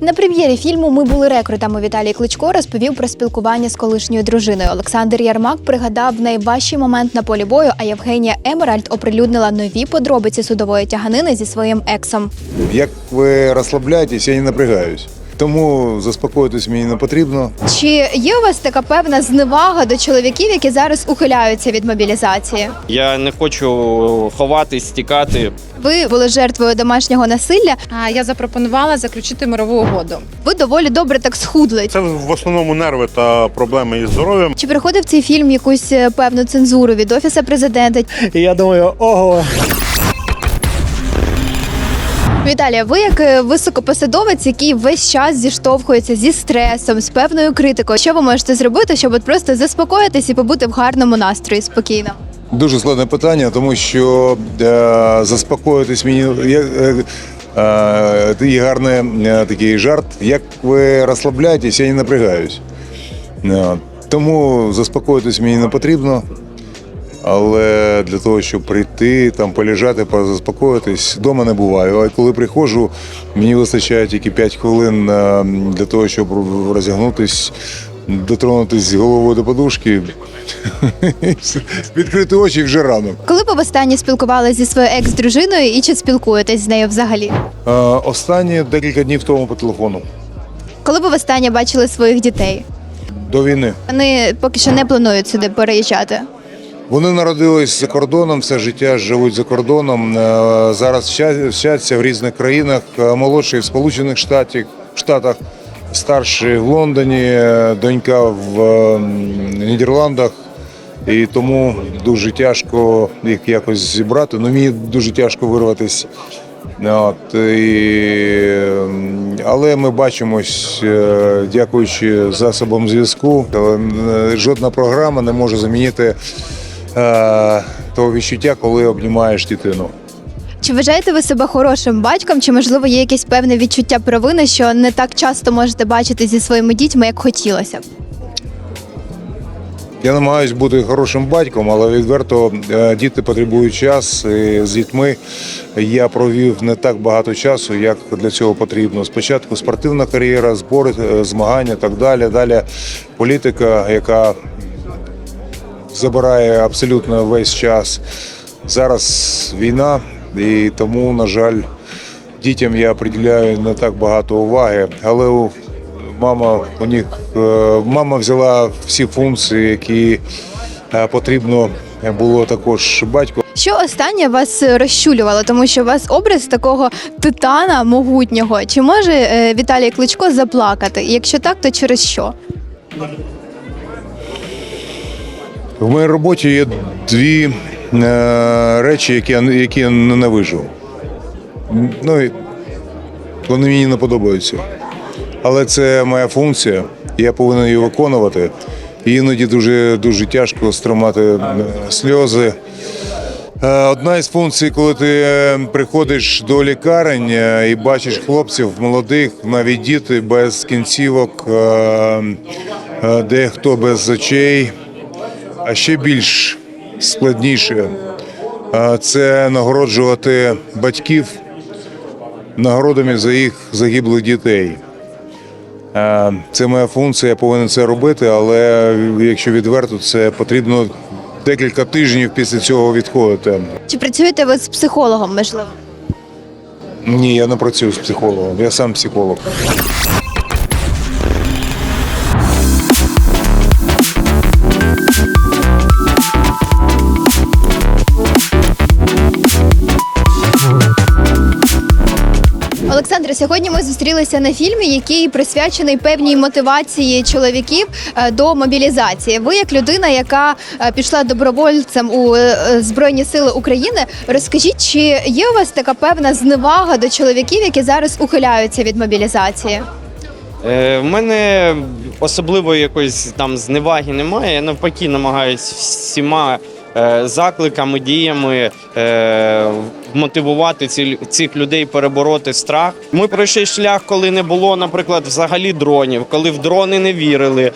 На прем'єрі фільму Ми були рекрутами Віталій Кличко розповів про спілкування з колишньою дружиною. Олександр Ярмак пригадав найважчий момент на полі бою, а Євгенія Емеральд оприлюднила нові подробиці судової тяганини зі своїм ексом. Як ви розслабляєтесь, я не напрягаюсь. Тому заспокоїтись мені не потрібно. Чи є у вас така певна зневага до чоловіків, які зараз ухиляються від мобілізації? Я не хочу ховатись, тікати. Ви були жертвою домашнього насилля. А я запропонувала заключити мирову угоду. Ви доволі добре так схудли. Це в основному нерви та проблеми із здоров'ям. Чи приходив цей фільм якусь е, певну цензуру від офіса президента? І я думаю, ого, Віталія, ви як е, високопосадовець, який весь час зіштовхується зі стресом, з певною критикою. Що ви можете зробити, щоб от просто заспокоїтись і побути в гарному настрої спокійно? Дуже складне питання, тому що е, заспокоїтись мені я, е, е, такий гарний е, такий жарт. Як ви розслабляєтесь, я не напрягаюсь. Тому заспокоїтись мені не потрібно. Але для того, щоб прийти, там полежати, позаспокоїтись, вдома не буваю. А коли приходжу, мені вистачає тільки 5 хвилин е, для того, щоб розігнутись, дотронутись головою до подушки, відкрити очі вже ранок. Коли ви востаннє спілкувалися зі своєю екс-дружиною і чи спілкуєтесь з нею взагалі? Е, Останні декілька днів тому по телефону Коли ви востаннє бачили своїх дітей? до війни. Вони поки що не планують сюди переїжджати. Вони народились за кордоном, все життя живуть за кордоном. Е, Зараз вча- вчаться в різних країнах. Е, Молодший в Сполучених Штатах, Штатах, старший в Лондоні, е, донька в Нідерландах. І тому дуже тяжко їх якось зібрати. Ну, мені дуже тяжко вирватися. От, і, але ми бачимось, дякуючи засобам зв'язку. Жодна програма не може замінити е, того відчуття, коли обнімаєш дитину. Чи вважаєте ви себе хорошим батьком, чи можливо є якесь певне відчуття провини, що не так часто можете бачити зі своїми дітьми, як хотілося б? Я намагаюся бути хорошим батьком, але відверто е, діти потребують час. І з дітьми я провів не так багато часу, як для цього потрібно. Спочатку спортивна кар'єра, збори, е, змагання, так далі. Далі політика, яка забирає абсолютно весь час. Зараз війна, і тому, на жаль, дітям я приділяю не так багато уваги. Але у- мама у них е, мама взяла всі функції, які е, потрібно було також батьку. Що останнє вас розчулювало, тому що у вас образ такого титана могутнього. Чи може е, Віталій Кличко заплакати? Якщо так, то через що? В моїй роботі є дві е, речі, які я, які я ненавижу. Ну, і вони мені не подобаються. Але це моя функція, я повинен її виконувати. І іноді дуже, дуже тяжко стримати е, сльози. Е, Одна із функцій, коли ти е, приходиш до лікарень і бачиш хлопців молодих, навіть діти без кінцівок, дехто без очей. А ще більш складніше це нагороджувати батьків нагородами за їх загиблих дітей. Це моя функція, я повинен це робити, але якщо відверто, це потрібно декілька тижнів після цього відходити. Чи працюєте ви з психологом, можливо? Ні, я не працюю з психологом, я сам психолог. Олександре, сьогодні ми зустрілися на фільмі, який присвячений певній мотивації чоловіків е, до мобілізації. Ви, як людина, яка е, пішла добровольцем у е, Збройні Сили України, розкажіть, чи є у вас така певна зневага до чоловіків, які зараз ухиляються від мобілізації? В мене особливо якоїсь там зневаги немає. Я навпаки намагаюсь всіма закликами, діями е, мотивувати цих людей перебороти страх. Ми пройшли шлях, коли не було, наприклад, взагалі дронів, коли в дрони не вірили.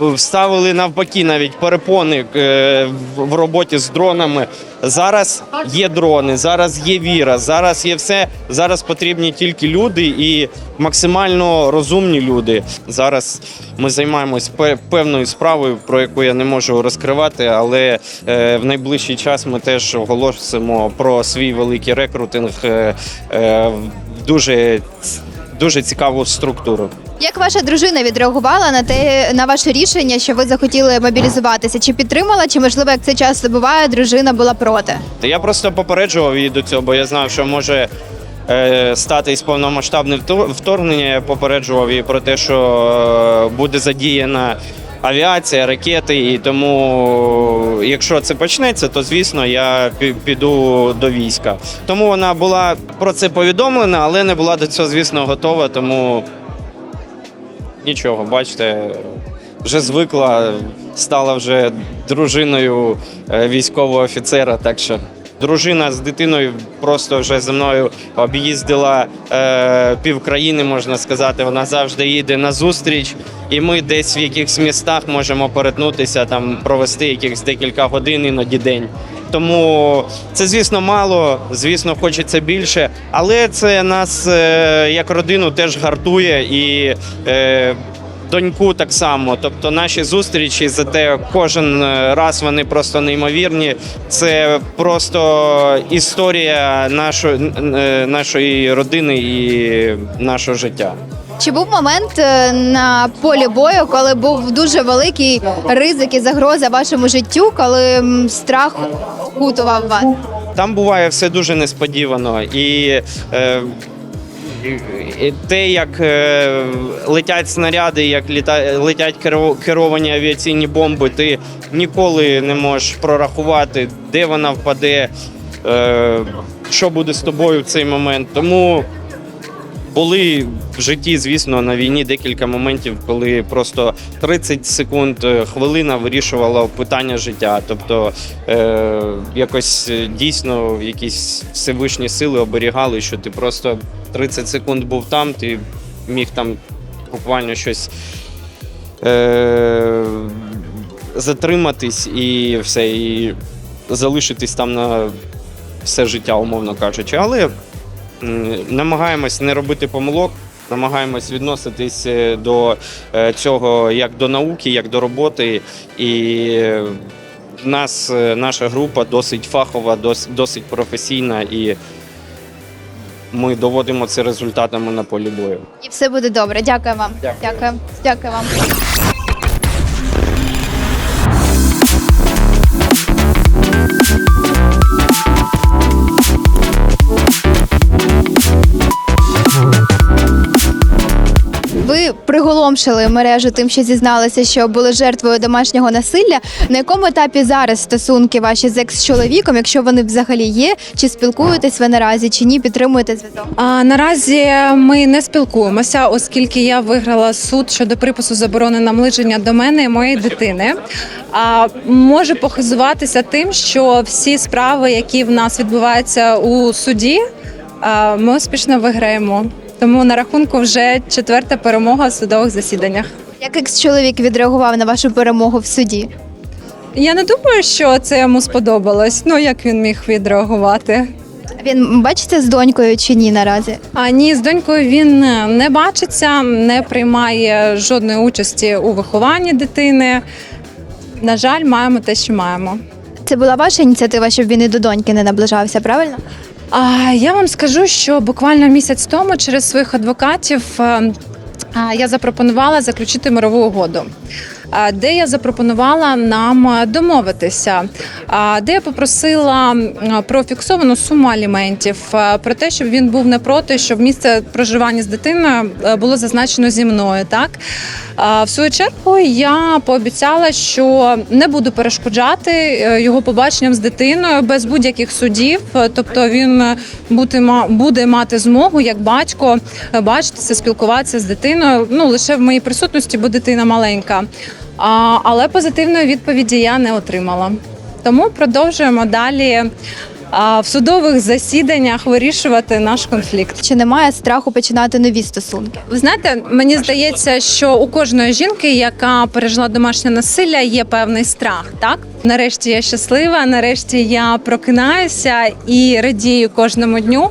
Вставили навпаки навіть перепони е, в- роботі з дронами. Зараз є дрони, зараз є віра, зараз є все. Зараз потрібні тільки люди і максимально розумні люди. Зараз ми займаємось певною справою, про яку я не можу розкривати, але е, в найближчий час ми теж оголосимо про свій великий рекрутинг е, в дуже, дуже цікаву структуру. Як ваша дружина відреагувала на те на ваше рішення, що ви захотіли мобілізуватися? Чи підтримала, чи можливо, як це часто буває, дружина була проти? Я просто попереджував її до цього, бо я знав, що може е, статись повномасштабне вторгнення. Я попереджував її про те, що е, буде задіяна авіація, ракети, і тому, якщо це почнеться, то звісно я піду до війська. Тому вона була про це повідомлена, але не була до цього, звісно, готова. Тому нічого, бачите, вже звикла, стала вже дружиною е, військового офіцера. Так що дружина з дитиною просто вже зі мною об'їздила е, півкраїни, можна сказати. Вона завжди їде на зустріч, і ми десь в якихось містах можемо перетнутися, там провести якихось декілька годин, іноді день. Тому це, звісно, мало, звісно, хочеться більше, але це нас е, як родину теж гартує і е, доньку так само. Тобто наші зустрічі за те, кожен е, раз вони просто неймовірні. Це просто історія нашої, е, нашої родини і нашого життя. Чи був момент е, на полі бою, коли був дуже великий ризик і загроза вашому життю, коли страх кутував вас? Там буває все дуже несподівано. І, е, те, як е, летять снаряди, як летять керо- керовані авіаційні бомби, ти ніколи не можеш прорахувати, де вона впаде, е, що буде з тобою в цей момент. Тому були в житті, звісно, на війні декілька моментів, коли просто 30 секунд, е, хвилина вирішувала питання життя. Тобто е, якось е, дійсно якісь всевишні сили оберігали, що ти просто 30 секунд був там, ти міг там буквально щось. Е, затриматись і все, і залишитись там на все життя, умовно кажучи. Але намагаємось не робити помилок, намагаємось відноситись е, до е, цього як до науки, як до роботи. І е, в нас наша група досить фахова, дос- досить професійна, і ми доводимо це результатами на полі бою. І все буде добре. Дякую вам. Дякую. Дякую. Дякую вам. Приголомшили мережу тим, що зізналися, що були жертвою домашнього насилля. На якому етапі зараз стосунки ваші з екс-чоловіком, якщо вони взагалі є? Чи спілкуєтесь ви наразі, чи ні? Підтримуєте зв'язок? А наразі ми не спілкуємося, оскільки я виграла суд щодо припису заборони наближення до мене і моєї дитини. А можу похизуватися тим, що всі справи, які в нас відбуваються у суді, ми успішно виграємо. Тому на рахунку вже четверта перемога в судових засіданнях. Як екс-чоловік відреагував на вашу перемогу в суді? Я не думаю, що це йому сподобалось. Ну як він міг відреагувати? Він бачиться з донькою чи ні наразі? А ні, з донькою він не бачиться, не приймає жодної участі у вихованні дитини. На жаль, маємо те, що маємо. Це була ваша ініціатива, щоб він і до доньки не наближався, правильно? А я вам скажу, що буквально місяць тому через своїх адвокатів е, я запропонувала заключити мирову угоду. Де я запропонувала нам домовитися, де я попросила про фіксовану суму аліментів, про те, щоб він був не проти, щоб місце проживання з дитиною е, було зазначено зі мною. Так в свою чергу я пообіцяла, що не буду перешкоджати е, його побаченням з дитиною без будь-яких судів. Е, Тобто він буде, мати змогу як батько бачитися, спілкуватися з дитиною. Ну лише в моїй присутності, бо дитина маленька. А, але позитивної відповіді я не отримала. Тому продовжуємо далі а, в судових засіданнях вирішувати наш конфлікт. Чи немає страху починати нові стосунки? Ви знаєте, мені здається, що у кожної жінки, яка пережила домашнє насилля, є певний страх. Так нарешті я щаслива, нарешті я прокинаюся і радію кожному дню.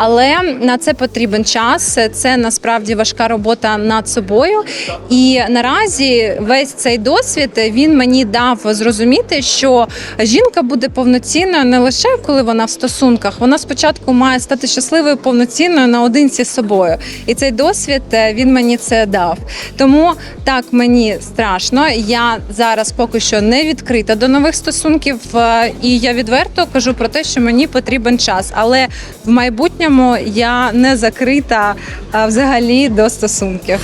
Але на це потрібен час. Це насправді важка робота над собою. І наразі весь цей досвід він мені дав зрозуміти, що жінка буде повноцінною не лише коли вона в стосунках. Вона спочатку має стати щасливою повноцінною наодинці з собою. І цей досвід е, він мені це дав. Тому так мені страшно. Я зараз поки що не відкрита до нових стосунків, е, і я відверто кажу про те, що мені потрібен час. Але в майбутньому я не закрита а, взагалі до стосунків.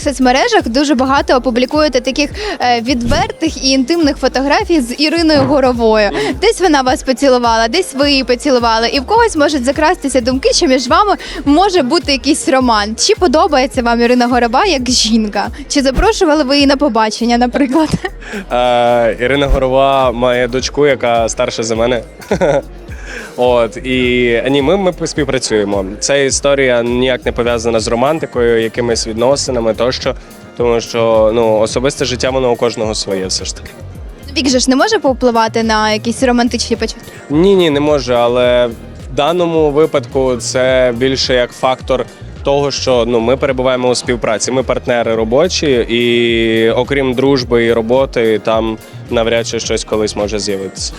Своїх соцмережах дуже багато опублікуєте таких е, відвертих і інтимних фотографій з Іриною Горовою. Десь вона вас поцілувала, десь ви її поцілували, і в когось можуть закрастися думки, що між вами може бути якийсь роман. Чи подобається вам Ірина Горова як жінка? Чи запрошували ви її на побачення, наприклад? Е, Ірина Горова має дочку, яка старша за мене. От і ні, ми, ми співпрацюємо. Ця історія ніяк не пов'язана з романтикою, якимись відносинами тощо, тому що ну особисте життя воно у кожного своє, все ж таки. Вік же ж не може повпливати на якісь романтичні почуття? Ні, ні, не може, але в даному випадку це більше як фактор. Того, що ну ми перебуваємо у співпраці, ми партнери робочі, і окрім дружби і роботи, там навряд чи щось колись може з'явитися.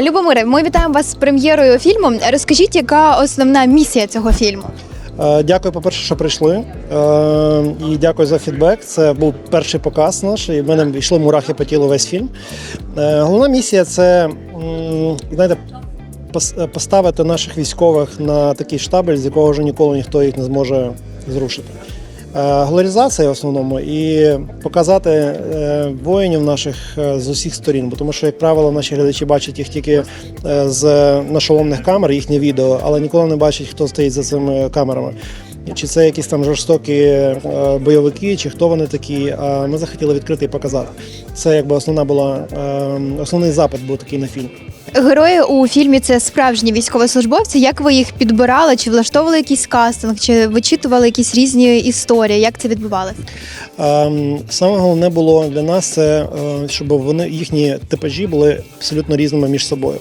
Любомире, ми вітаємо вас з прем'єрою фільму. Розкажіть, яка основна місія цього фільму? Е, Дякую, по-перше, що прийшли. Е, І дякую за фідбек. Це був перший показ наш, і в мене йшли мурахи по тілу весь фільм. Е, Головна місія це знаєте, пос- поставити наших військових на такий штабель, з якого вже ніколи ніхто їх не зможе зрушити. Е, Глорізація в основному і показати е, воїнів наших е, з усіх сторін, бо тому що, як правило, наші глядачі бачать їх тільки з нашоломних камер, їхнє відео, але ніколи не бачать, хто стоїть за цими камерами. Чи це якісь там жорстокі бойовики, чи хто вони такі. А ми захотіли відкрити і показати. Це якби основна була е, основний запит був такий на фільм. Герої у фільмі це справжні військовослужбовці. Як ви їх підбирали? Чи влаштовували якийсь кастинг, чи вичитували якісь різні історії? Як це відбувалося? Ем, Саме головне було для нас це, е, щоб вони їхні типажі були абсолютно різними між собою.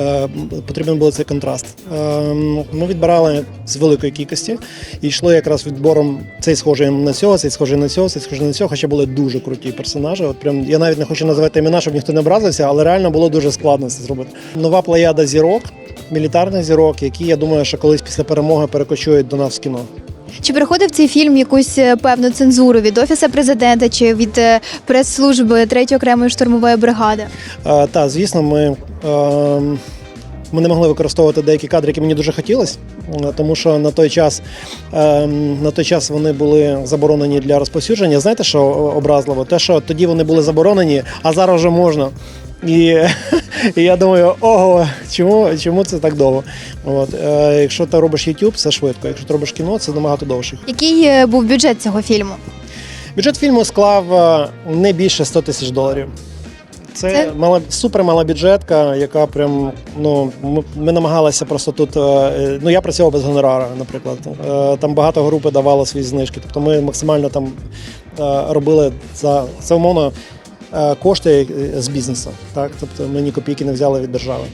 Е, Потрібен був цей контраст. Ем, Ми відбирали з великої кількості і йшли якраз відбором цей схожий на цього, цей схожий на цього, цей схожий на цього. Хоча були дуже круті персонажі. От прям я навіть не хочу називати імена, щоб ніхто не образився, але реально було дуже складно це зробити. Нова плеяда зірок, мілітарних зірок, які я думаю, що колись після перемоги перекочують до нас в кіно. Чи приходив цей фільм якусь е, певну цензуру від офісу президента чи від е, прес-служби 3-ї окремої штурмової бригади? Е, Та, звісно, ми, е, ми не могли використовувати деякі кадри, які мені дуже хотілося, е, тому що на той час, е, на той час вони були заборонені для розповсюдження. Знаєте, що образливо? Те, що тоді вони були заборонені, а зараз вже можна. І, і я думаю, ого, чому, чому це так довго? От, е, якщо ти робиш YouTube, це швидко. Якщо ти робиш кіно, це набагато довше. Який е, був бюджет цього фільму? Бюджет фільму склав е, не більше 100 тисяч доларів. Це, Це- мала супер мала бюджетка, яка прям ну ми, ми намагалися просто тут. е, Ну я працював без гонорара, наприклад. Там багато групи давало свої знижки. Тобто ми максимально там робили за це умовно кошти е, з бізнесу. Так, тобто ми ні копійки не взяли від держави.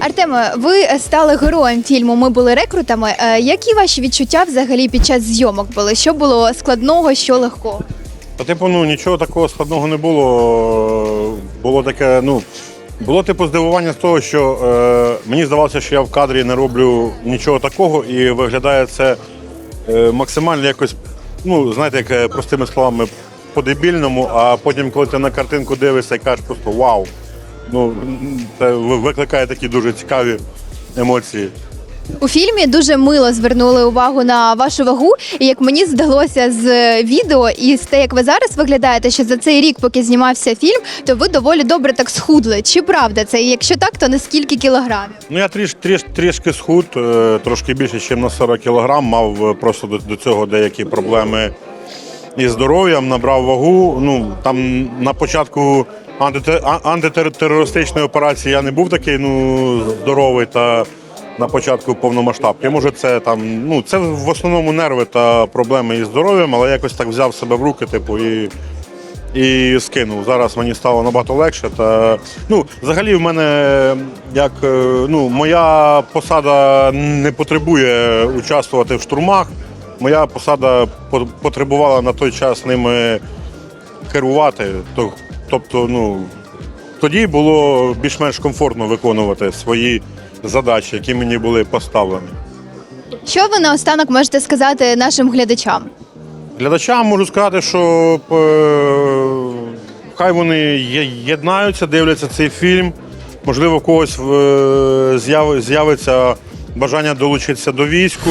Артеме, ви стали героєм фільму. Ми були рекрутами. Е, Які ваші відчуття взагалі під час зйомок були? Що було складного, що легкого? Та, типу, ну нічого такого складного не було. Було таке, ну. Було типу здивування з того, що е, мені здавалося, що я в кадрі не роблю нічого такого, і виглядає це е, максимально якось, ну, знаєте, як е, простими словами, по-дебільному, а потім, коли ти на картинку дивишся і кажеш просто вау. Ну, це викликає такі дуже цікаві емоції. У фільмі дуже мило звернули увагу на вашу вагу. І як мені здалося з відео і з те, як ви зараз виглядаєте, що за цей рік, поки знімався фільм, то ви доволі добре так схудли. Чи правда це? І якщо так, то на скільки кілограмів? Ну, я тріш, тріш, трішки схуд, е, трошки більше, ніж на 40 кілограм. Мав е, просто до, до цього деякі проблеми із здоров'ям, набрав вагу. Ну, там на початку антите- антитерористичної операції я не був такий ну, здоровий та на початку повномасштабки. Може, це там, ну, це в основному нерви та проблеми із здоров'ям, але якось так взяв себе в руки, типу, і і скинув. Зараз мені стало набагато легше. Та ну, взагалі, в мене як е, ну, моя посада не потребує участвувати в штурмах. Моя посада потребувала на той час ними керувати. Тобто, ну тоді було більш-менш комфортно виконувати свої задачі, які мені були поставлені. Що ви наостанок можете сказати нашим глядачам? Глядачам можу сказати, що е, хай вони єднаються, дивляться цей фільм. Можливо, в когось е, з'явиться бажання долучитися до війську.